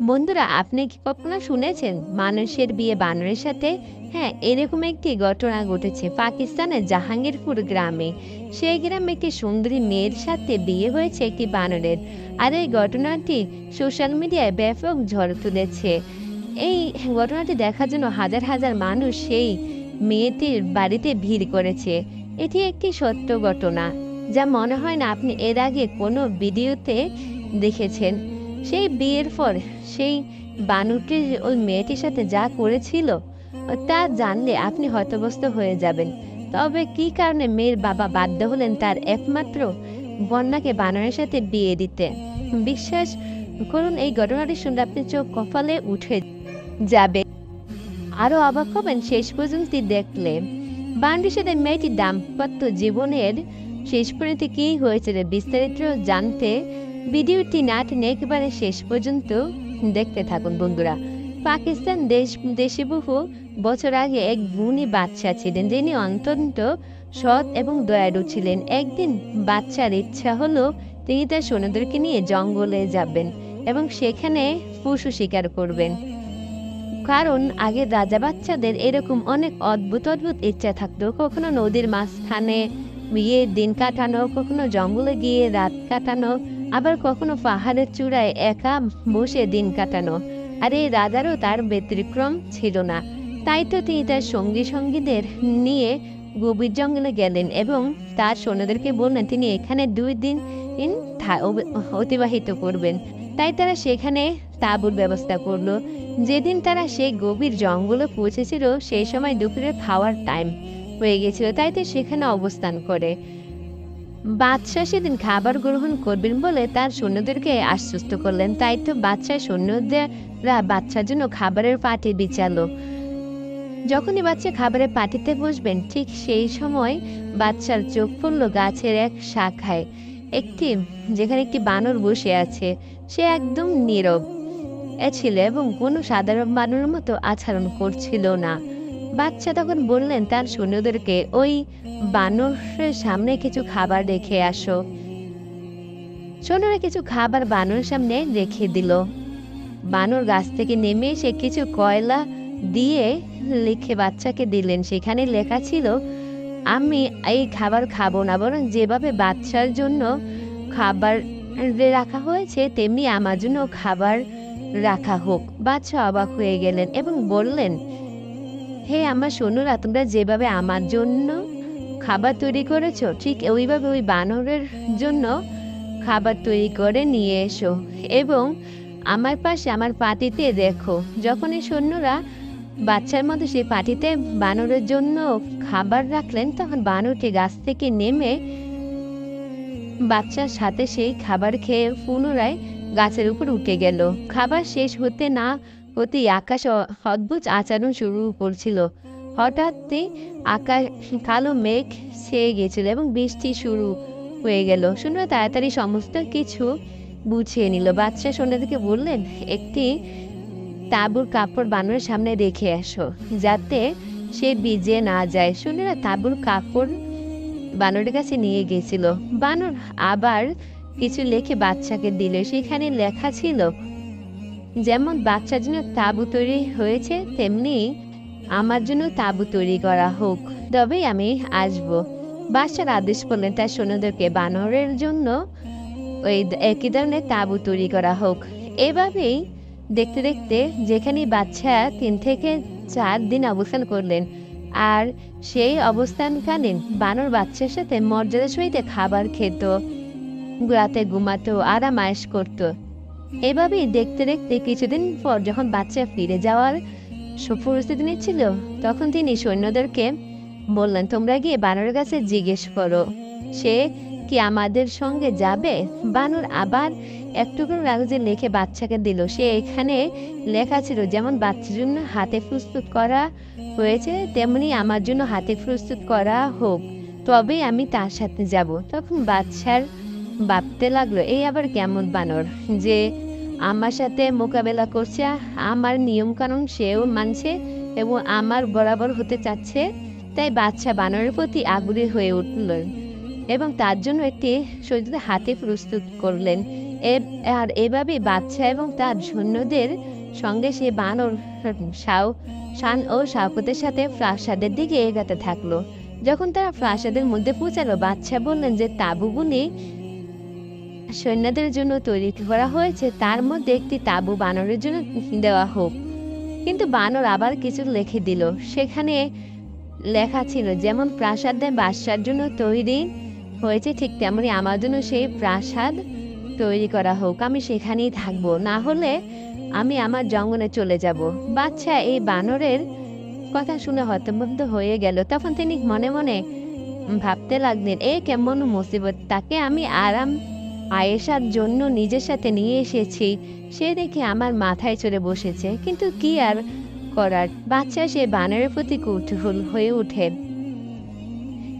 বন্ধুরা, আপনি কি কখনো শুনেছেন মানুষের বিয়ে বানরের সাথে? হ্যাঁ এরকম একটি ঘটনা ঘটেছে পাকিস্তানের জাহাঙ্গীরপুর গ্রামে। সেই গ্রামে একটি সুন্দরী মেয়ের সাথে বিয়ে হয়েছে একটি বানরের আর এই ঘটনাটি সোশ্যাল মিডিয়ায় ব্যাপক ঝড় তুলেছে। এই ঘটনাটি দেখার জন্য হাজার হাজার মানুষ সেই মেয়েটির বাড়িতে ভিড় করেছে। এটি একটি সত্য ঘটনা। যা মনে হয় না আপনি এর আগে কোনো ভিডিওতে দেখেছেন। সেই বিয়ের পর সেই বানুটি ওই মেয়েটির সাথে যা করেছিল, তা জানলে আপনি হতবস্ত হয়ে যাবেন। তবে কি কারণে মেয়ের বাবা বাধ্য হলেন তার একমাত্র বন্যাকে বানরের সাথে বিয়ে দিতে? বিশ্বাস করুন, এই ঘটনাটি শুনলে আপনি চোখ কপালে উঠে যাবে। আরও অবাক হবেন, শেষ পর্যন্ত দেখলে। বান্ডির সাথে মেয়েটির দাম্পত্য জীবনের শেষ পর্যন্ত কী হয়েছিল বিস্তারিত জানতে ভিডিওটি না টেনে একেবারে শেষ পর্যন্ত দেখতে থাকুন বন্ধুরা। পাকিস্তান দেশ, দেশে বহু বছর আগে এক গুণী বাচ্চা ছিলেন যিনি অত্যন্ত সৎ এবং দয়ালু ছিলেন। একদিন বাচ্চার ইচ্ছা হলো তিনি তার সৈন্যদেরকে নিয়ে জঙ্গলে যাবেন এবং সেখানে পশু শিকার করবেন। কারণ আগে রাজা বাচ্চাদের এরকম অনেক অদ্ভুত অদ্ভুত ইচ্ছা থাকতো। কখনো নদীর মাঝখানে গিয়ে দিন কাটানো, কখনো জঙ্গলে গিয়ে রাত কাটানো, আবার কখনো পাহাড়ের চূড়ায় একা বসে দিন কাটানো। আর এই রাজারও তার ব্যতিক্রম ছিল না। তাই তো তিনি তার সঙ্গী সঙ্গীদের নিয়ে গভীর জঙ্গলে গেলেন এবং তার সৈন্যদেরকে বললেন, তিনি এখানে দুই দিন অতিবাহিত করবেন। তাই তারা সেখানে তাঁবুর ব্যবস্থা করল। যেদিন তারা সেই গভীর জঙ্গলে পৌঁছেছিল, সেই সময় দুপুরে খাওয়ার টাইম হয়ে গেছিল তাই তো সেখানে অবস্থান করে। বাদশাহ সেদিন খাবার গ্রহণ করবেন বলে তার সৈন্যদেরকে আশ্বস্ত করলেন। তাই তো বাদশাহ সৈন্যদেররা বাচ্চার জন্য খাবারের পাটি বিছালো যখনই বাচ্চা খাবারের পাটিতে বসবেন, ঠিক সেই সময় বাচ্চার চোখ পড়ল গাছের এক শাখায়। একটি, যেখানে একটি বানর বসে আছে। সে একদম নীরব। এ ছিল এবং কোনো সাধারণ বানরের মতো আচরণ করছিল না। বাচ্চা তখন বললেন, তার সৈন্যদেরকে ওই বানরের সামনে কিছু খাবার রেখে আসো। সৈন্যরা কিছু খাবার বানরের সামনে রেখে দিল। বানর গাছ থেকে নেমে এসে কিছু কয়লা দিয়ে লিখে বাচ্চাকে দিলেন। সেখানে লেখা ছিল, আমি এই খাবার খাব না, বরং যেভাবে বাচ্চার জন্য খাবার রাখা হয়েছে, তেমনি আমার জন্য খাবার রাখা হোক। বাচ্চা অবাক হয়ে গেলেন এবং বললেন হে আমার সৈন্যরা তোমরা যেভাবে আমার জন্য খাবার তৈরি করেছ, ঠিক ওইভাবে ওই বানরের জন্য খাবার তৈরি করে নিয়ে এসো এবং আমার পাশে আমার পাটিতে দেখো। যখন এই সৈন্যরা বাচ্চার মতো সেই পাটিতে বানরের জন্য খাবার রাখলেন, তখন বানরটি গাছ থেকে নেমে বাচ্চার সাথে সেই খাবার খেয়ে পুনরায় গাছের উপর উঠে গেল। খাবার শেষ হতে না হতেই আকাশ অদ্ভুত আচরণ শুরু করছিল। হঠাৎই আকাশ, কালো মেঘ ছেয়ে গেছিল এবং বৃষ্টি শুরু হয়ে গেল। শুনে তাড়াতাড়ি সমস্ত কিছু বুঝিয়ে নিল। বাচ্চা সন্ধ্যাদিকে বললেন, একটি তাঁবুর কাপড় বানরের সামনে রেখে আসো যাতে সে ভিজে না যায়। শুনেরা তাঁবুর কাপড় বানরের কাছে নিয়ে গেছিল বানর আবার কিছু লেখে বাচ্চাকে দিল। সেখানে লেখা ছিল যেমন বাচ্চার জন্য তাঁবু তৈরি হয়েছে, তেমনি আমার জন্য তাঁবু তৈরি করা হোক। তবেই আমি আসব। বাচ্চার আদেশ করলেন তার সৈন্যদেরকে বানরের জন্য ওই একই ধরনের তাঁবু তৈরি করা হোক। এভাবেই দেখতে দেখতে যেখানে বাচ্চা তিন থেকে চার দিন অবস্থান করলেন, আর সেই অবস্থানকালীন বানর বাচ্চার সাথে মর্যাদা সহিত খাবার খেত, রাতে ঘুমাতো, আরাম আয়েশ করত। এভাবেই দেখতে দেখতে কিছুদিন পর যখন বাচ্চা ফিরে যাওয়ার স- পরিস্থিতি নিচ্ছিল, তখন তিনি সৈন্যদেরকে বললেন, তোমরা গিয়ে বানরের কাছে জিজ্ঞেস করো, সে কি আমাদের সঙ্গে যাবে? বানর আবার একটুকু কাগজে লিখে বাচ্চাকে দিল। সে এখানে লেখা ছিল, যেমন বাচ্চার জন্য হাতে প্রস্তুত করা হয়েছে, তেমনি আমার জন্য হাতে প্রস্তুত করা হোক, তবেই আমি তার সাথে যাব। তখন বাচ্চার ভাবতে লাগল, এই আবার কেমন বানর যে আমার সাথে মোকাবেলা করছে, আমার নিয়ম কানুন সেও মানছে এবং আমার বরাবর হতে চাচ্ছে? তাই বাচ্চা বানরের প্রতি আগ্রহী হয়ে উঠল এবং তার জন্য একটি সৈন্যদের হাতে প্রস্তুত করলেন। আর এভাবে বাচ্চা এবং তার সৈন্যদের সঙ্গে সে বানর সাউ শান ও শাউকতের সাথে প্রাসাদের দিকে এগাতে থাকল। যখন তারা প্রাসাদের মধ্যে পৌঁছালো বাচ্চা বললেন যে তাঁবুগুলি সৈন্যদের জন্য তৈরি করা হয়েছে, তার মধ্যে একটি তাঁবু বানরের জন্য দেওয়া হোক। কিন্তু বানর আবার কিছু লিখে দিল। সেখানে লেখা ছিল, যেমন প্রাসাদে বাসার জন্য তৈরি হয়েছে, ঠিক তেমনি আমার জন্য সেই প্রাসাদ তৈরি করা হোক। আমি সেখানেই থাকব। না হলে আমি আমার জঙ্গলে চলে যাব। বাচ্চা এই বানরের কথা শুনে হতবদ্ধ হয়ে গেল। তখন তিনি মনে মনে ভাবতে লাগলেন, এ কেমন মুসিবত! তাকে আমি আরাম আয়েশার জন্য নিজের সাথে নিয়ে এসেছি। সে দেখে আমার মাথায় চড়ে বসেছে, কিন্তু কি আর করার? বাচ্চা সে বানরের প্রতি কৌতূহল হয়ে ওঠে।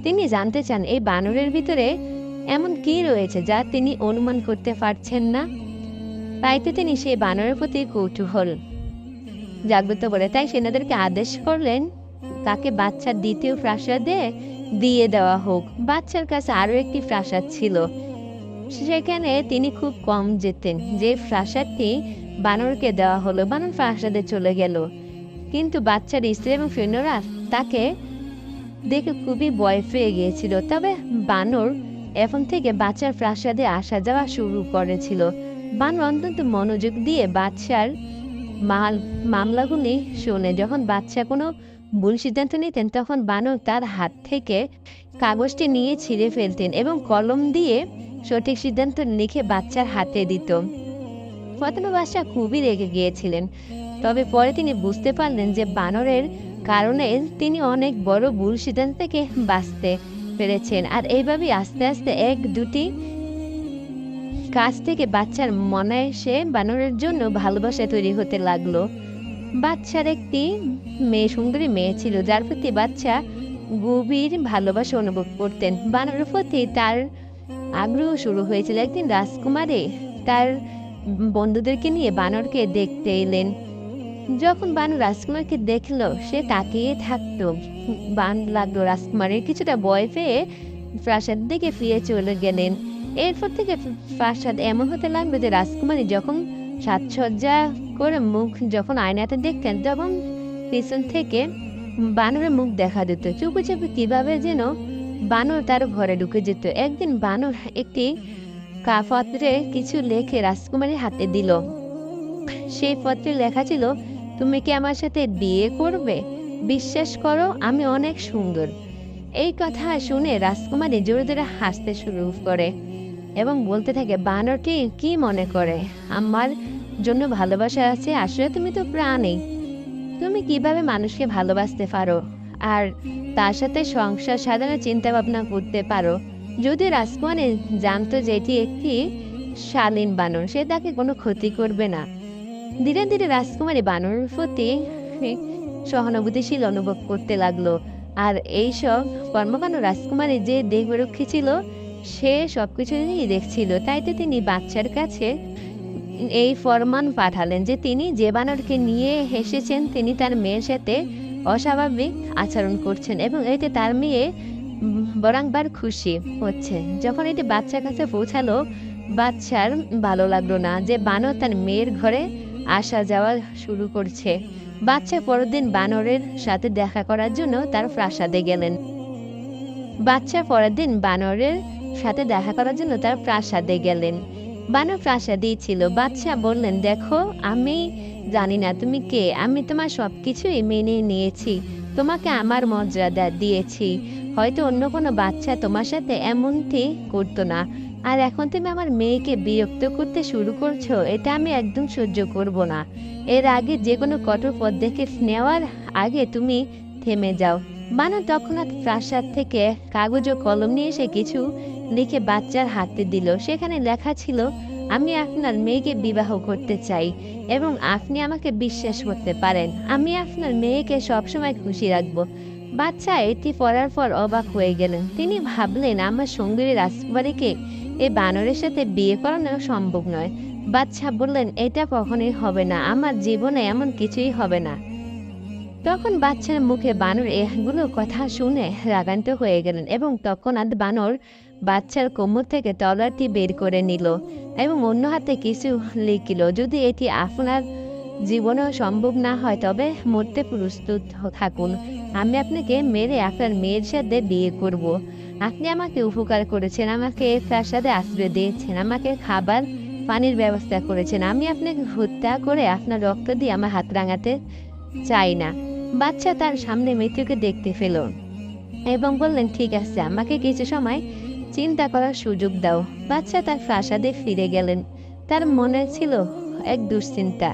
তিনি জানতে চান, এই বানরের ভিতরে এমন কি রয়েছে যা তিনি অনুমান করতে পারছেন না? তাইতে তিনি সেই বানরের প্রতি কৌতূহল জাগ্রত করে তাই সেনাদেরকে আদেশ করলেন, তাকে বাচ্চার দ্বিতীয় প্রাসাদে দিয়ে দেওয়া হোক। বাচ্চার কাছে আরও একটি প্রাসাদ ছিল। সেখানে তিনি খুব কম যেতেন। যে প্রাসাদটি বানরকে দেওয়া হলো, বানর প্রাসাদে চলে গেল। কিন্তু বাচ্চার স্ত্রী এবং সৈন্যরা তাকে দেখে খুবই ভয় পেয়ে গিয়েছিল। তবে বানর এখন থেকে বাচ্চার প্রাসাদে আসা যাওয়া শুরু করেছিল। বানর অত্যন্ত মনোযোগ দিয়ে বাচ্চার মাল, মামলাগুলি শোনে। যখন বাচ্চা কোনো ভুল সিদ্ধান্ত নিতেন, তখন বানর তার হাত থেকে কাগজটি নিয়ে ছিঁড়ে ফেলতেন এবং কলম দিয়ে সঠিক সিদ্ধান্ত লিখে বাচ্চার হাতে দিত। প্রথমে বাচ্চা খুবই রেগে গিয়েছিলেন। তবে পরে তিনি বুঝতে পারলেন যে বানরের কারণে তিনি অনেক বড় ভুল সিদ্ধান্ত থেকে বাঁচতে পেরেছেন। আর এইভাবেই আস্তে আস্তে এক দুটি কাজ থেকে বাচ্চার মনে এসে বানরের জন্য ভালোবাসা তৈরি হতে লাগল। বাচ্চার একটি মেয়ে, সুন্দরী মেয়ে ছিল, যার প্রতি বাচ্চা গভীর ভালোবাসা অনুভব করতেন। বানরের প্রতি তার আগ্রহ শুরু হয়েছিল একদিন রাজকুমারী। তার বন্ধুদেরকে নিয়ে বানরকে দেখতে এলেন। যখন বানু রাজকুমারকে দেখল, সে তাকিয়ে থাকতো। বান লাগল রাজকুমারের কিছুটা ভয় পেয়ে প্রাসাদ দিকে ফিরে চলে গেলেন। এরপর থেকে প্রাসাদ এমন হতে লাগল যে রাজকুমারী যখন সাজসজ্জা করে মুখ যখন আয়নাতে দেখতেন, তখন পিছন থেকে বানরের মুখ দেখা দিত। চুপে চুপে কীভাবে যেন বানর তার ঘরে ঢুকে যেত। একদিন বানর একটি কাপত্রে কিছু লেখে রাজকুমারীর হাতে দিল। সেই পত্রে লেখা ছিল, তুমি কি আমার সাথে বিয়ে করবে? বিশ্বাস করো, আমি অনেক সুন্দর। এই কথা শুনে রাজকুমারী জোরে জোরে হাসতে শুরু করে এবং বলতে থাকে, বানরটি কি মনে করে? আমার জন্য ভালোবাসা আছে, আসলে তুমি তো প্রাণী। তুমি কীভাবে মানুষকে ভালোবাসতে পারো? আর তার সাথে সংসার সাধারণ চিন্তা ভাবনা করতে পারো। যদি রাজকুমারী জানতো যে এটি একটি শালীন বানর, সে তাকে কোনো ক্ষতি করবে না। ধীরে ধীরে রাজকুমারী বানর প্রতি সহানুভূতিশীল অনুভব করতে লাগল। আর এইসব কর্মকাণ্ড রাজকুমারী যে দেখবেরক্ষী ছিল, সে সবকিছুই দেখছিল। তাইতে তিনি বাচ্চার কাছে এই ফরমান পাঠালেন যে তিনি যে বানরকে নিয়ে এসেছেন তিনি তার মেয়ের সাথে অস্বাভাবিক আচরণ করছেন এবং এতে তার মেয়ে বরাংবার খুশি হচ্ছে। যখন এটি বাচ্চার কাছে পৌঁছালো, বাচ্চার ভালো লাগল না যে বানর তার মেয়ের ঘরে আসা যাওয়া শুরু করছে। বাচ্চা পরদিন বানরের সাথে দেখা করার জন্য তার প্রাসাদে গেলেন। বাচ্চা পরের দিন বানরের সাথে দেখা করার জন্য তার প্রাসাদে গেলেন। বানর প্রাসাদেই ছিল। বাচ্চা বললেন, দেখো, আমি জানি না, তুমি কে? আমি তোমার সব কিছুই মেনে নিয়েছি। তোমাকে আমার মর্যাদা দিয়েছি। হয়তো অন্য কোনো বাচ্চা তোমার সাথে এমনটি করতো না। আর এখন তুমি আমার মেয়েকে বিরক্ত করতে শুরু করছ, এটা আমি একদম সহ্য করব না। এর আগে যে কোনো কঠোর পদক্ষেপ নেওয়ার আগে তুমি থেমে যাও। বানর তখন প্রাসাদ থেকে কাগজ ও কলম নিয়ে এসে কিছু লিখে বাচ্চার হাতে দিল। সেখানে লেখা ছিল, আমি আপনার মেয়েকে বিবাহ করতে চাই এবং আপনি আমাকে বিশ্বাস করতে পারেন। আমি আপনার মেয়েকে সবসময় খুশি রাখব। বাচ্চা এটি পড়ার পর অবাক হয়ে গেলেন। তিনি ভাবলেন, আমার সঙ্গীর রাজকুমারীকে এই বানরের সাথে বিয়ে করানো সম্ভব নয়। বাচ্চা বললেন, এটা কখনোই হবে না। আমার জীবনে এমন কিছুই হবে না। তখন বাচ্চার মুখে বানর এগুলো কথা শুনে রাগান্ত হয়ে গেলেন এবং তখন আর বানর বাচ্চার কোমর থেকে তলারটি বের করে নিল এবং অন্য হাতে কিছু লিখিল, যদি এটি আপনার জীবনেও সম্ভব না হয়, তবে মরতে প্রস্তুত থাকুন। আমি আপনাকে মেরে আপনার মেয়ের সাথে বিয়ে করব। আপনি আমাকে উপকার করেছেন, আমাকে প্রাসাদে আশ্রয় দিয়েছেন, আমাকে খাবার, পানির ব্যবস্থা করেছেন। আমি আপনাকে হত্যা করে আপনার রক্ত দিয়ে আমার হাত রাঙাতে চাই না। বাচ্চা তার সামনে মৃত্যুকে দেখতে পেল এবং বললেন, ঠিক আছে, আমাকে কিছু সময় চিন্তা করার সুযোগ দাও। বাচ্চা তার প্রাসাদে ফিরে গেলেন। তার মনে ছিল এক দুশ্চিন্তা।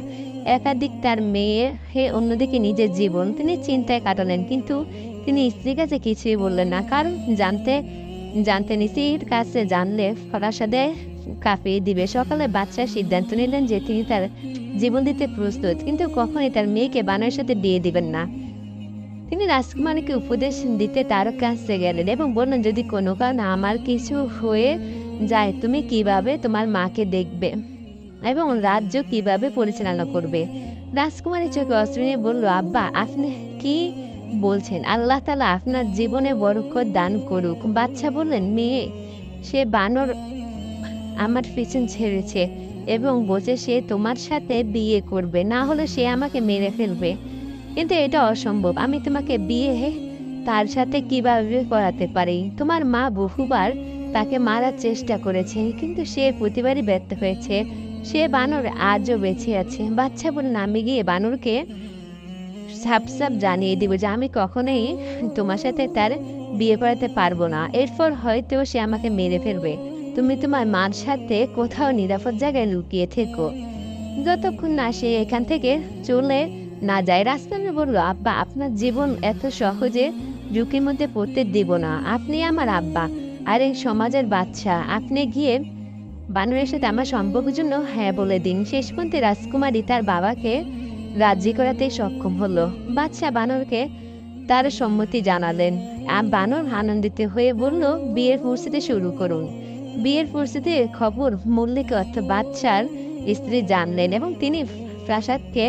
একাধিক তার মেয়ে হে অন্যদিকে নিজের জীবন তিনি চিন্তায় কাটালেন, কিন্তু তিনি স্ত্রীর কাছে কিছুই বললেন না। কারণ জানতে জানতেন স্ত্রীর কাছে জানলে প্রাসাদে কাঁপিয়ে দিবে। সকালে বাচ্চা সিদ্ধান্ত নিলেন যে তিনি তার জীবন দিতে প্রস্তুত, কিন্তু কখনই তার মেয়েকে বানরের সাথে বিয়ে দিবেন না। তিনি রাজকুমারীকে উপদেশ দিতে তার কাছে গেলেন এবং বললেন, যদি কোনো কারণে আমার কিছু হয়ে যায়, তুমি কীভাবে তোমার মাকে দেখবে এবং রাজ্য কীভাবে পরিচালনা করবে? রাজকুমারী চোখে নিয়ে বলল, আব্বা, আপনি কি বলছেন? আল্লাহ তালা আপনার জীবনে বরকত দান করুক। বাচ্চা বললেন, মেয়ে, সে বানর আমার পিছন ছেড়েছে এবং বলছে, সে তোমার সাথে বিয়ে করবে, না হলে সে আমাকে মেরে ফেলবে। কিন্তু এটা অসম্ভব। আমি তোমাকে বিয়ে তার সাথে কীভাবে করাতে পারি? তোমার মা বহুবার তাকে মারার চেষ্টা করেছে, কিন্তু সে প্রতিবারই ব্যর্থ হয়েছে। সে বানর আজও বেঁচে আছে। বাচ্চা বললেন আমি গিয়ে বানরকে সাপ সাপ জানিয়ে দিব যে আমি কখনোই তোমার সাথে তার বিয়ে করাতে পারব না। এরপর হয়তো সে আমাকে মেরে ফেলবে। তুমি তোমার মার সাথে কোথাও নিরাপদ জায়গায় লুকিয়ে থেকো। যতক্ষণ না সে এখান থেকে চলে না যায়। রাস্তানে বলল আব্বা, আপনার জীবন এত সহজে ঝুঁকির মধ্যে পড়তে দিব না। আপনি আমার আব্বা। আর এই সমাজের বাচ্চা, আপনি গিয়ে বানরের সাথে আমার সম্পর্কের জন্য হ্যাঁ বলে দিন। শেষ পর্যন্ত রাজকুমারী তার বাবাকে রাজি করাতে সক্ষম হলো। বাচ্চা বানরকে তার সম্মতি জানালেন। বানর আনন্দিত হয়ে বলল, বিয়ের প্রস্তুতি শুরু করুন। বিয়ের প্রস্তুতির খবর মল্লিক অর্থ বাচ্চার স্ত্রী জানলেন এবং তিনি প্রাসাদকে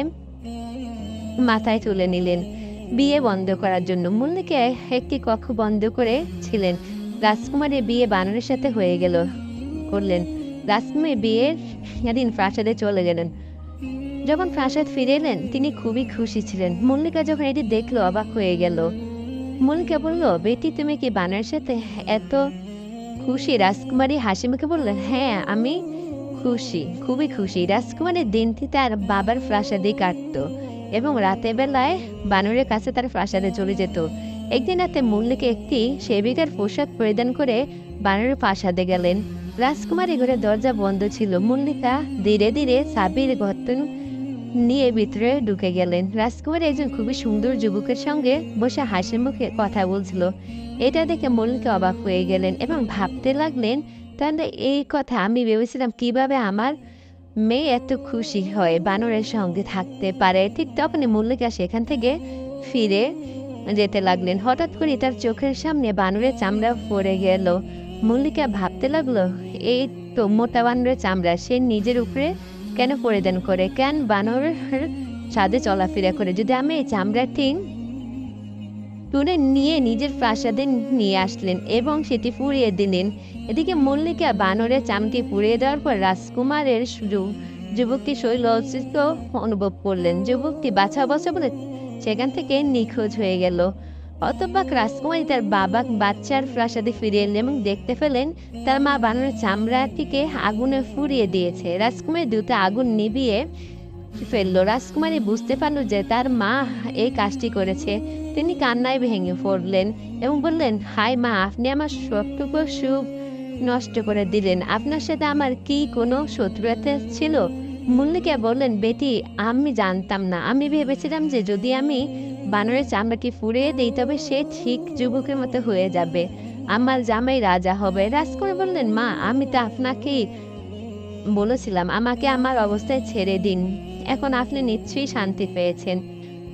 মাথায় তুলে নিলেন। বিয়ে বন্ধ করার জন্য মল্লিকে একটি কক্ষ বন্ধ করে ছিলেন। রাজকুমারীর বিয়ে বানরের সাথে হয়ে গেল, করলেন। রাজকুমারী বিয়ের দিন প্রাসাদে চলে গেলেন। যখন প্রাসাদ ফিরে এলেন, তিনি খুবই খুশি ছিলেন। মল্লিকা যখন এটি দেখল, অবাক হয়ে গেল। মল্লিকা বলল, বেটি, তুমি কি বানরের সাথে এত খুশি? রাজকুমারী হাসি মুখে বললেন হ্যাঁ আমি খুশি, খুবই খুশি। রাজকুমারীর দিনটি তার বাবার প্রাসাদে কাটতো। এবং রাতের বেলায় বানরের কাছে তার প্রাসাদে চলে যেত। একদিন রাতে মল্লিকা একটি সেবিকার পোশাক পরিধান করে বানরের প্রাসাদে গেলেন। রাজকুমারী ঘরে দরজা বন্ধ ছিল। মল্লিকা ধীরে ধীরে সাবির গর্তন নিয়ে ভিতরে ঢুকে গেলেন। রাজকুমারী একজন খুবই সুন্দর যুবকের সঙ্গে বসে হাসি মুখে কথা বলছিল। এটা দেখে মল্লিকা অবাক হয়ে গেলেন এবং ভাবতে লাগলেন, তাহলে এই কথা আমি ভেবেছিলাম কীভাবে আমার মেয়ে এত খুশি হয় বানরের সঙ্গে থাকতে পারে, ঠিক তখনই মল্লিকা সেখান থেকে ফিরে যেতে লাগলেন। হঠাৎ করে তার চোখের সামনে বানরের চামড়া পড়ে গেল। মল্লিকা ভাবতে লাগল, এই তো মোটা বানরের চামড়া, সে নিজের উপরে কেন পরিধান করে? কেন বানরের সাথে চলাফেরা করে? যদি আমি এই চামড়াটি তুলে নিয়ে নিজের প্রাসাদে নিয়ে আসলেন এবং সেটি পুড়িয়ে দিলেন এদিকে মল্লিকা বানরের চামটি পুড়িয়ে দেওয়ার পর রাজকুমারের যুবকটি শৈল অস্তিত্ব অনুভব করলেন। যুবকটি বাছা বসা বলে সেখান থেকে নিখোঁজ হয়ে গেল। অতবাক রাজকুমারী তার বাবা বাচ্চার প্রাসাদে ফিরে এলেন এবং দেখতে পেলেন তার মা বানরের চামড়াটিকে আগুনে ফুরিয়ে দিয়েছে। রাজকুমারী দ্রুত আগুন নিভিয়ে ফেলল। রাজকুমারী বুঝতে পারল যে তার মা এই কাজটি করেছে। তিনি কান্নায় ভেঙে পড়লেন এবং বললেন হাই মা, আপনি আমার সবটুকু সুখ নষ্ট করে দিলেন। আপনার সাথে আমার কি কোনো শত্রুতা ছিল? মল্লিকা বললেন, বেটি, আমি জানতাম না। আমি ভেবেছিলাম যে যদি আমি বানরের চামড়াটি ফুরিয়ে দিই, তবে সে ঠিক যুবকের মতো হয়ে যাবে। আমার জামাই রাজা হবে। রাজকুমার বললেন, মা, আমি তো আপনাকেই বলেছিলাম, আমাকে আমার অবস্থায় ছেড়ে দিন। এখন আপনি নিশ্চয়ই শান্তি পেয়েছেন।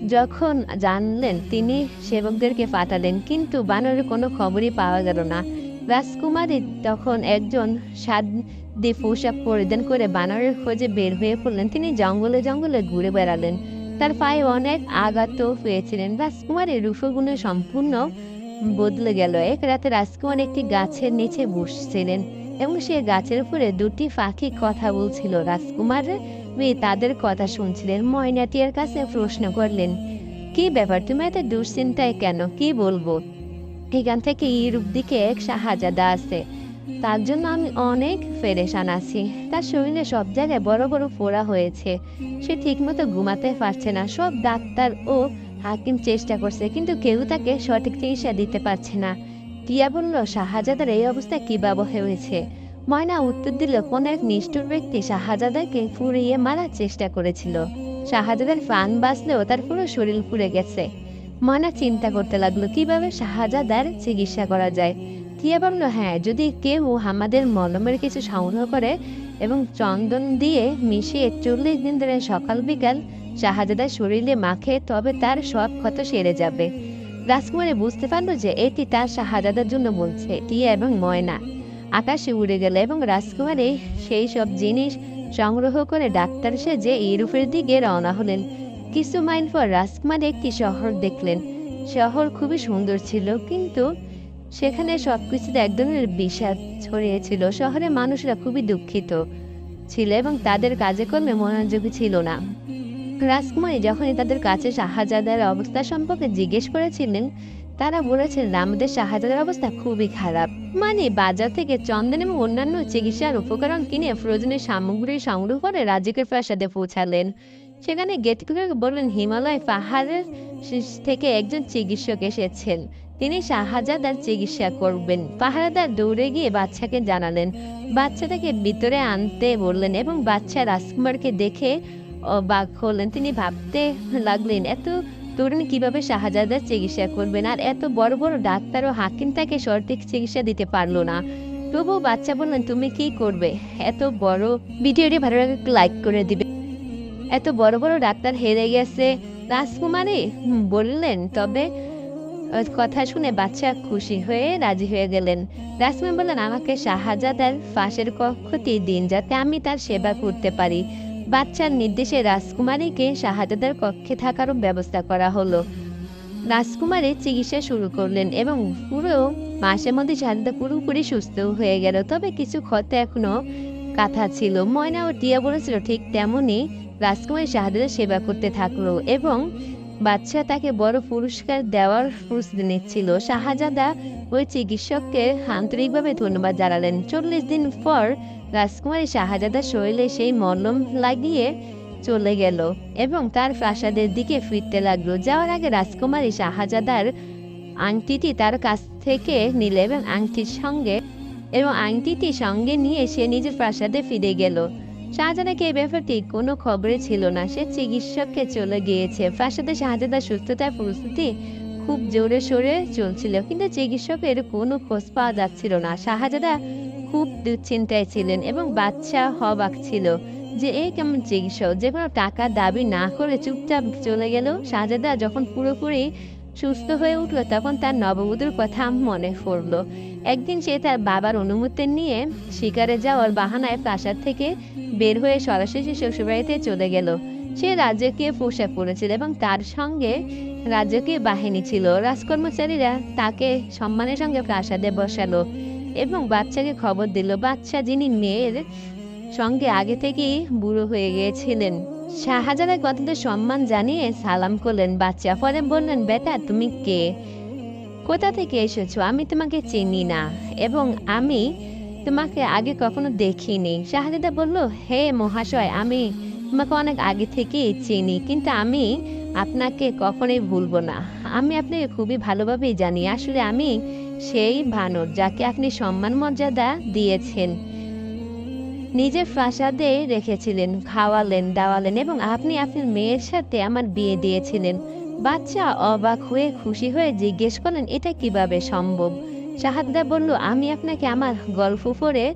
যখন জানলেন, তিনি সেবকদেরকে পাঠালেন, কিন্তু বানরের কোনো খবরই পাওয়া গেল না। রাজকুমারী তখন একজন সাদী পোশাক পরিধান করে বানরের খোঁজে বের হয়ে পড়লেন। তিনি জঙ্গলে জঙ্গলে ঘুরে বেড়ালেন। তার পায়ে অনেক আঘাতও পেয়েছিলেন। রাজকুমারী রূপগুণে সম্পূর্ণ বদলে গেল। এক রাতে রাজকুমার একটি গাছের নিচে বসছিলেন এবং সে গাছের উপরে দুটি পাখি কথা বলছিল। রাজকুমার মেয়ে তাদের কথা শুনছিলেন। ময়নাটিয়ার কাছে প্রশ্ন করলেন, কি ব্যাপার? তুমি এত দুশ্চিন্তায় কেন? কি বলব? এখান থেকে ইউরোপ দিকে এক শাহজাদা আছে। তার জন্য আমি অনেক ফেরেশান আছি। তার শরীরে সব জায়গায় বড় বড় ফোড়া হয়েছে। সে ঠিকমতো ঘুমাতে পারছে না। সব ডাক্তার ও হাকিম চেষ্টা করছে, কিন্তু কেউ তাকে সঠিক চিকিৎসা দিতে পারছে না। টিয়া বলল, শাহজাদার এই অবস্থা কীভাবে হয়েছে? ময়না উত্তর দিল, কোন এক নিষ্ঠুর ব্যক্তি শাহজাদাকে ফুরিয়ে মারার চেষ্টা করেছিল। শাহজাদার প্রাণ বাঁচলেও তার পুরো শরীর পুড়ে গেছে। ময়না চিন্তা করতে লাগল, কীভাবে শাহজাদার চিকিৎসা করা যায়? টিয়া বলল হ্যাঁ যদি কেউ আমাদের মলমের কিছু সংগ্রহ করে এবং চন্দন দিয়ে মিশিয়ে চল্লিশ দিন ধরে সকাল বিকাল শাহজাদার শরীরে মাখে, তবে তার সব ক্ষত সেরে যাবে। রাজকুমারী বুঝতে পারল যে এটি তার শাহজাদার জন্য বলছে, টিয়া এবং ময়না। আকাশে উড়ে গেল এবং রাজকুমারী সেই সব জিনিস সংগ্রহ করে ডাক্তার সেজে ইউরোপের দিকে রওনা হলেন। কিছু মাইল পর রাজকুমার একটি শহর দেখলেন। শহর খুবই সুন্দর ছিল, কিন্তু সেখানে সবকিছুতে এক ধরনের বিষাদ ছড়িয়েছিল শহরের মানুষরা খুবই দুঃখিত ছিল এবং তাদের কাজে কর্মে মনোযোগী ছিল না। রাজকুমারী যখনই তাদের কাছে শাহজাদার অবস্থা সম্পর্কে জিজ্ঞেস করেছিলেন, তারা বলেছিলেন আমাদের শাহজাদার অবস্থা খুবই খারাপ। মানে বাজার থেকে চন্দন এবং অন্যান্য চিকিৎসার উপকরণ কিনে প্রয়োজনীয় সামগ্রী সংগ্রহ করে রাজিকের প্রাসাদে পৌঁছালেন। সেখানে গেট গেটকুকে বললেন হিমালয় পাহাড়ের থেকে একজন চিকিৎসক এসেছেন। তিনি শাহজাদার চিকিৎসা করবেন। পাহারাদার দৌড়ে গিয়ে বাচ্চাকে জানালেন। বাচ্চাটাকে ভিতরে আনতে বললেন এবং বাচ্চা রাজকুমারকে দেখে অবাক হলেন। তিনি ভাবতে লাগলেন, এত তরুণ কীভাবে শাহজাদার চিকিৎসা করবেন? আর এত বড় বড় ডাক্তার ও হাকিম তাকে সঠিক চিকিৎসা দিতে পারল না। তবুও বাচ্চা বললেন, তুমি কি করবে? এত বড় ভিডিওটি ভালো লাগে লাইক করে দিবে। এত বড় বড় ডাক্তার হেরে গেছে। রাজকুমারী বললেন, তবে কথা শুনে বাচ্চা খুশি হয়ে রাজি হয়ে গেলেন। রাজকুমার বললেন, আমাকে শাহজাদার ফাঁসের কক্ষটি দিন যাতে আমি তার সেবা করতে পারি। বাচ্চার নির্দেশে রাজকুমারীকে শাহজাদার কক্ষে থাকারও ব্যবস্থা করা হলো। রাজকুমারী চিকিৎসা শুরু করলেন এবং পুরো মাসের মধ্যে শাহজাদা পুরোপুরি সুস্থ হয়ে গেল। তবে কিছু ক্ষত এখনও কাথা ছিল, ময়না ও টিয়া বলেছিল, ঠিক তেমনই রাজকুমারী শাহজাদার সেবা করতে থাকল এবং বাচ্চা তাকে বড় পুরস্কার দেওয়ার প্রস্তুতি নিচ্ছিল। শাহজাদা ওই চিকিৎসককে আন্তরিকভাবে ধন্যবাদ জানালেন। চল্লিশ দিন পর রাজকুমারী শাহজাদার শরীরে সেই মলম লাগিয়ে চলে গেল এবং তার প্রাসাদের দিকে ফিরতে লাগল। যাওয়ার আগে রাজকুমারী শাহজাদার আংটিটি তার কাছ থেকে নিলে এবং আংটির সঙ্গে এবং আংটিটি সঙ্গে নিয়ে সে নিজের প্রাসাদে ফিরে গেল। শাহজাদাকে এই ব্যাপারটি কোনো খবরে ছিল না। সে চিকিৎসককে চলে গিয়েছে। প্রাসাদে শাহজাদার সুস্থতার পরিস্থিতি খুব জোরে সোরে চলছিল, কিন্তু চিকিৎসকের কোনো খোঁজ পাওয়া যাচ্ছিল না। শাহজাদা খুব দুশ্চিন্তায় ছিলেন এবং বাচ্চা হবাক ছিল যে, এ কেমন চিকিৎসক? যে কোনো টাকা দাবি না করে চুপচাপ চলে গেল? শাহজাদা যখন পুরোপুরি সুস্থ হয়ে উঠল তখন তার নববধূর কথা মনে পড়ল। একদিন সে তার বাবার অনুমতি নিয়ে শিকারে যাওয়ার বাহানায় প্রাসাদ থেকে বের হয়ে সরাসরি শ্বশুরবাড়িতে চলে গেল। সে রাজকীয় পোশাক পরেছিল এবং তার সঙ্গে রাজকীয় বাহিনী ছিল। রাজকর্মচারীরা তাকে সম্মানের সঙ্গে প্রাসাদে বসালো এবং বাচ্চাকে খবর দিল বাচ্চা যিনি মেয়ের সঙ্গে আগে থেকেই বুড়ো হয়ে গিয়েছিলেন। শাহজালার কথাতে সম্মান জানিয়ে সালাম করলেন, বাচ্চা, পরে বললেন, বেটা, তুমি কে? কোথা থেকে এসেছ? আমি তোমাকে চিনি না এবং আমি তোমাকে আগে কখনো দেখিনি। শাহজাদা বলল, হে মহাশয়, আমি তোমাকে অনেক আগে থেকেই চিনি, কিন্তু আমি আপনাকে কখনোই ভুলবো না। আমি আপনাকে খুবই ভালোভাবেই জানি। আসলে আমি সেই ভানর যাকে আপনি সম্মান মর্যাদা দিয়েছেন নিজের প্রাসাদে রেখেছিলেন, খাওয়ালেন, দাওয়ালেন এবং আপনি আপনার মেয়ের সাথে আমার বিয়ে দিয়েছিলেন। বাচ্চা অবাক হয়ে খুশি হয়ে জিজ্ঞেস করলেন, এটা কীভাবে সম্ভব? শাহাদা বলল, আমি আপনাকে আমার গল্প পড়ে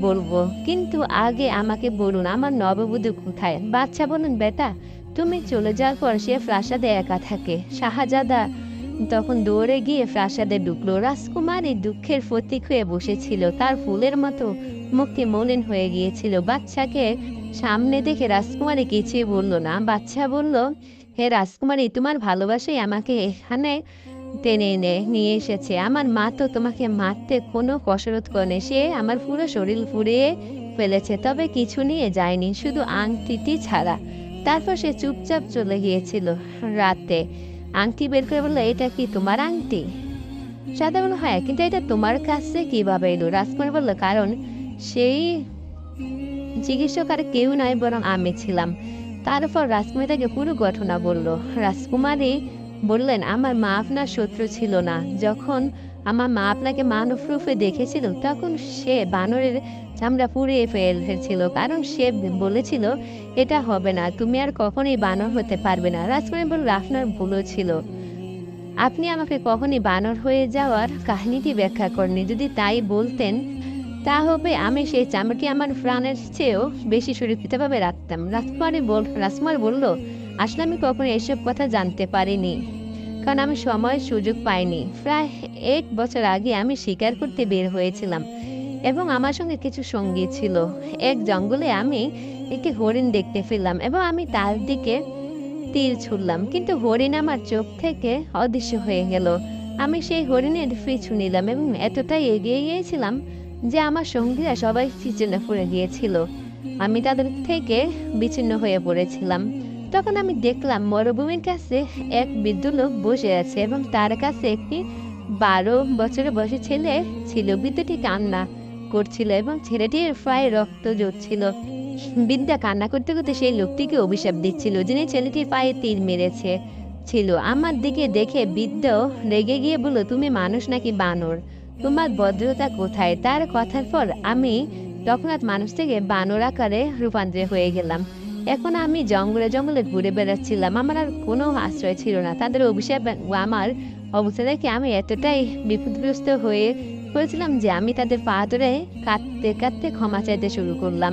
বলব, কিন্তু আগে আমাকে বলুন, আমার নববধূ কোথায়? বাচ্চা বলুন বেটা, তুমি চলে যাওয়ার পর সে প্রাসাদে একা থাকে। শাহজাদা তখন দৌড়ে গিয়ে প্রাসাদে ঢুকলো। রাজকুমারী দুঃখের প্রতীক হয়ে বসেছিল, তার ফুলের মতো মুখটি মলিন হয়ে গিয়েছিল। বাচ্চাকে সামনে দেখে রাজকুমারী কিছুই বলল না। বাচ্চা বলল, হে রাজকুমারী, তোমার ভালোবাসাই আমাকে এখানে টেনে এনে নিয়ে এসেছে। আমার মা তো তোমাকে মারতে কোনো কসরত করেনি। সে আমার পুরো শরীর ফুরিয়ে ফেলেছে, তবে কিছু নিয়ে যায়নি, শুধু আংটিটি ছাড়া। তারপর সে চুপচাপ চলে গিয়েছিল রাতে। আংটি বের করে বলল, এটা কি তোমার আংটি? সাদা বলল হ্যাঁ কিন্তু এটা তোমার কাছে কীভাবে এলো? রাজকুমার বলল, কারণ সেই চিকিৎসক আর কেউ নয় বরং আমি ছিলাম। তারপর রাজকুমারী তাকে পুরো ঘটনা বলল। রাজকুমারী বললেন, আমার মা আপনার শত্রু ছিল না। যখন আমার মা আপনাকে মানব রূপে দেখেছিল, তখন সে বানরের চামড়া পুড়িয়ে ফেলেছিল, কারণ সে বলেছিল, এটা হবে না, তুমি আর কখনোই বানর হতে পারবে না। রাজকুমারী বলল, আপনার ভুলও ছিল। আপনি আমাকে কখনই বানর হয়ে যাওয়ার কাহিনীটি ব্যাখ্যা করেনি যদি তাই বলতেন তা হবে, আমি সেই চামড়াটি আমার প্রাণের চেয়েও বেশি সুরক্ষিতভাবে রাখতাম। রাজকুমারী বল, রাজকুমার বলল, আসলে আমি কখনো এসব কথা জানতে পারিনি, কারণ আমি সময় সুযোগ পাইনি। প্রায় এক বছর আগে আমি শিকার করতে বের হয়েছিলাম এবং আমার সঙ্গে কিছু সঙ্গী ছিল। এক জঙ্গলে আমি একটি হরিণ দেখতে পেলাম এবং আমি তার দিকে তীর ছুড়লাম, কিন্তু হরিণ আমার চোখ থেকে অদৃশ্য হয়ে গেল। আমি সেই হরিণের পিছু নিলাম এবং এতটাই এগিয়ে গিয়েছিলাম যে আমার সঙ্গীরা সবাই পিছনে পড়ে গিয়েছিল। আমি তাদের থেকে বিচ্ছিন্ন হয়ে পড়েছিলাম। তখন আমি দেখলাম মরুভূমির কাছে এক বৃদ্ধ লোক বসে আছে এবং তার কাছে একটি বারো বছরের বয়সী ছেলে ছিল। বৃদ্ধটি কান্না করছিল এবং ছেলেটির প্রায় রক্ত জড়ছিল বিদ্যা কান্না করতে করতে সেই লোকটিকে অভিশাপ দিচ্ছিল, যিনি ছেলেটির পায়ে তীর মেরেছে ছিল। আমার দিকে দেখে বৃদ্ধ রেগে গিয়ে বলল, তুমি মানুষ নাকি বানর? তোমার ভদ্রতা কোথায়? তার কথার পর আমি তখনাৎ মানুষ থেকে বানর আকারে রূপান্তরিত হয়ে গেলাম। এখন আমি জঙ্গলে জঙ্গলে ঘুরে বেড়াচ্ছিলাম। আমার আর কোনো আশ্রয় ছিল না। তাদের অভিশাপ আমার অবস্থা দেখে আমি এতটাই বিপদগ্রস্ত হয়ে পড়েছিলাম যে আমি তাদের পা ধরে কাঁদতে কাঁদতে ক্ষমা চাইতে শুরু করলাম।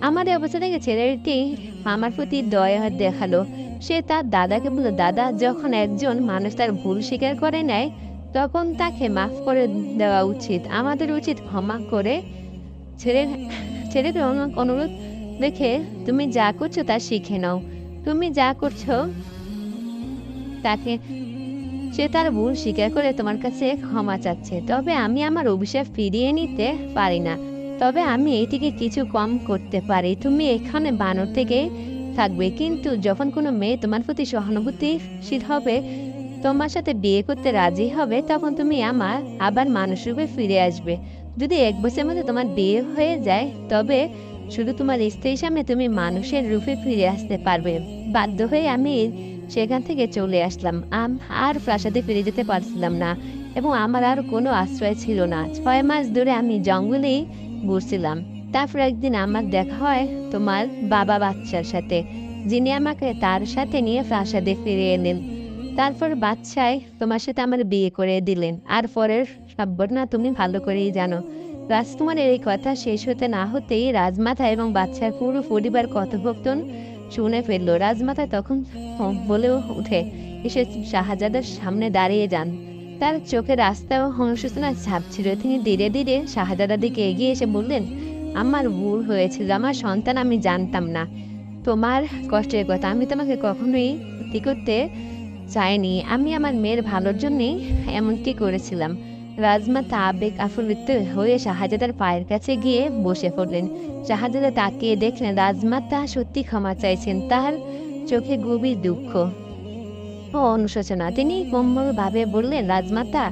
আমার অবস্থা দেখে ছেলেটি আমার প্রতি দয়া দেখাল। সে তার দাদাকে বলল, দাদা, যখন একজন মানুষ তার ভুল স্বীকার করে নেয় তখন তাকে মাফ করে দেওয়া উচিত। আমাদের উচিত ক্ষমা করে ছেলে ছেলেকে অনু- অনুরোধ দেখে তুমি যা করছ তা শিখে নাও। তুমি যা করছ তাকে সে তার ভুল স্বীকার করে তোমার কাছে ক্ষমা চাচ্ছে। তবে আমি আমার অভিশাপ ফিরিয়ে নিতে পারি না। তবে আমি এটিকে কিছু কম করতে পারি। তুমি এখানে বানর থেকে থাকবে, কিন্তু যখন কোনো মেয়ে তোমার প্রতি সহানুভূতিশীল হবে তোমার সাথে বিয়ে করতে রাজি হবে, তখন তুমি আমার, আবার মানুষ রূপে ফিরে আসবে। যদি এক বছরের মধ্যে তোমার বিয়ে হয়ে যায়, তবে শুধু তোমার স্ত্রীর সামনে তুমি মানুষের রূপে ফিরে আসতে পারবে। বাধ্য হয়ে আমি সেখান থেকে চলে আসলাম। আম- আর প্রাসাদে ফিরে যেতে পারছিলাম না এবং আমার আর কোনো আশ্রয় ছিল না। ছয় মাস ধরে আমি জঙ্গলেই ঘুরছিলাম তারপর একদিন আমার দেখা হয় তোমার বাবা বাচ্চার সাথে, যিনি আমাকে তার সাথে নিয়ে প্রাসাদে ফিরে এলেন। তারপর বাচ্চায় তোমার সাথে আমার বিয়ে করে দিলেন। আর পরের সব্বরনা তুমি ভালো করেই জানো। রাজকুমারের এই কথা শেষ হতে না হতেই রাজমাতা এবং বাচ্চার পুরো পরিবার কথোপকথন শুনে ফেলল। রাজমাতা তখন বলে উঠে, এসে শাহজাদার সামনে দাঁড়িয়ে যান। তার চোখে রাস্তা ও অনুশোচনা ছাপছিল তিনি ধীরে ধীরে শাহজাদার দিকে এগিয়ে এসে বললেন, আমার ভুল হয়েছিল, আমার সন্তান আমি জানতাম না। তোমার কষ্টের কথা, আমি তোমাকে কখনোই করতে চাইনি আমি আমার মেয়ের ভালোর জন্যেই এমনটি করেছিলাম। রাজমাতা আবেগ আফুল্লিত হয়ে শাহজাদার পায়ের কাছে গিয়ে বসে পড়লেন। শাহজাদা তাকিয়ে দেখলেন রাজমাতা সত্যি ক্ষমা চাইছেন। তার চোখে গভীর দুঃখ। ও অনুশোচনা। তিনি গম্ভীরভাবে বললেন রাজমাতা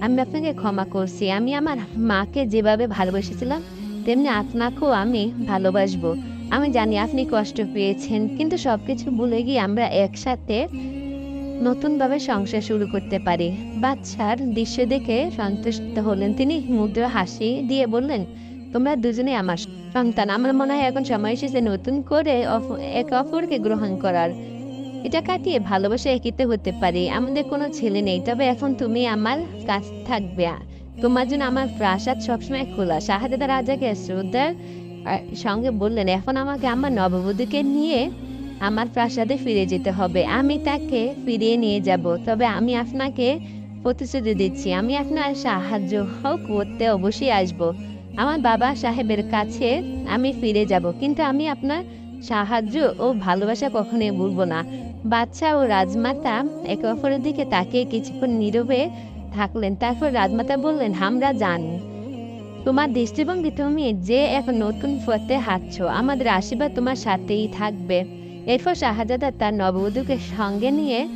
আমি আপনাকে ক্ষমা করছি। আমি আমার মাকে যেভাবে ভালোবেসেছিলাম, তেমনি আপনাকেও আমি ভালোবাসবো। আমি জানি আপনি কষ্ট পেয়েছেন, কিন্তু সব কিছু ভুলে গিয়ে আমরা একসাথে নতুনভাবে সংসার শুরু করতে পারি। বাচ্চার দৃশ্য দেখে সন্তুষ্ট হলেন তিনি। মুদ্রা হাসি দিয়ে বললেন, তোমরা দুজনে আমার সন্তান। আমার মনে হয় এখন সময় এসেছে নতুন করে এক অপরকে গ্রহণ করার। এটা কাটিয়ে ভালোবাসা একিত হতে পারি। আমাদের কোনো ছেলে নেই। তবে এখন তুমি আমার কাছ থাকবে। তোমার জন্য আমার প্রাসাদ সবসময় খোলা। শাহাদাদা রাজাকে শ্রদ্ধার সঙ্গে বললেন, এখন আমাকে আমার নববধূকে নিয়ে আমার প্রাসাদে ফিরে যেতে হবে। আমি তাকে ফিরিয়ে নিয়ে যাব। তবে আমি আপনাকে প্রতিশ্রুতি দিচ্ছি। আমি আপনার সাহায্য হোক করতে অবশ্যই আসব। আমার বাবা সাহেবের কাছে আমি ফিরে যাব। কিন্তু আমি আপনার সাহায্য ও ভালোবাসা কখনোই ভুলবো না। বাচ্চা ও রাজমাতা একে অপরের দিকে তাকিয়ে কিছুক্ষণ নীরবে থাকলেন। তারপর রাজমাতা বললেন, আমরা জানি তোমার দৃষ্টিভঙ্গি, তুমি যে এখন নতুন পথে হাঁটছ, আমাদের আশীর্বাদ তোমার সাথেই থাকবে। এরপর শাহজাদা তার নববধূকে সঙ্গে নিয়ে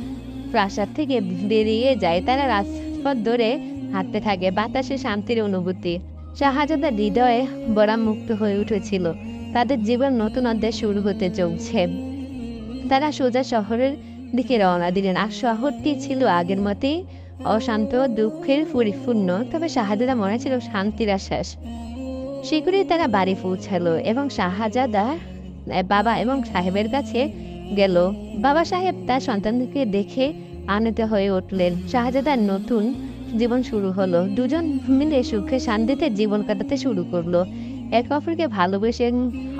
প্রাসাদ থেকে বেরিয়ে যায়। তারা রাজপথ ধরে হাঁটতে থাকে। বাতাসে শান্তির অনুভূতি। শাহজাদার হৃদয়ে বড়া মুক্ত হয়ে উঠেছিল। তাদের জীবন নতুন অধ্যায় শুরু হতে চলছে। তারা সোজা শহরের দিকে রওনা দিলেন। আর শহরটি ছিল আগের মতোই অশান্ত, দুঃখের, পরিপূর্ণ। তবে শাহজাদা মনে ছিল শান্তির আশ্বাস। শীঘ্রই তারা বাড়ি পৌঁছালো এবং শাহজাদা বাবা এবং সাহেবের কাছে গেল। বাবা সাহেব তার সন্তানকে দেখে আনন্দিত হয়ে উঠলেন। শাহজাদার নতুন জীবন শুরু হলো। দুজন মিলে সুখে শান্তিতে জীবন কাটাতে শুরু করল। একে অপরকে ভালোবেসে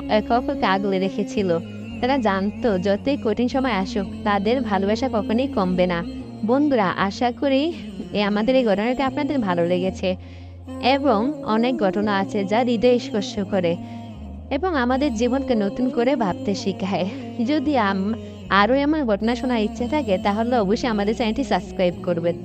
একে অপরকে আগলে রেখেছিল। তারা জানতো যতই কঠিন সময় আসুক, তাদের ভালোবাসা কখনোই কমবে না। বন্ধুরা, আশা করি এ আমাদের এই ঘটনাটি আপনাদের ভালো লেগেছে। এবং অনেক ঘটনা আছে যা হৃদয় স্পর্শ করে। এবং আমাদের জীবনকে নতুন করে ভাবতে শেখায়। যদি আরও এমন ঘটনা শোনার ইচ্ছে থাকে, তাহলে অবশ্যই আমাদের চ্যানেলটি সাবস্ক্রাইব করবেন।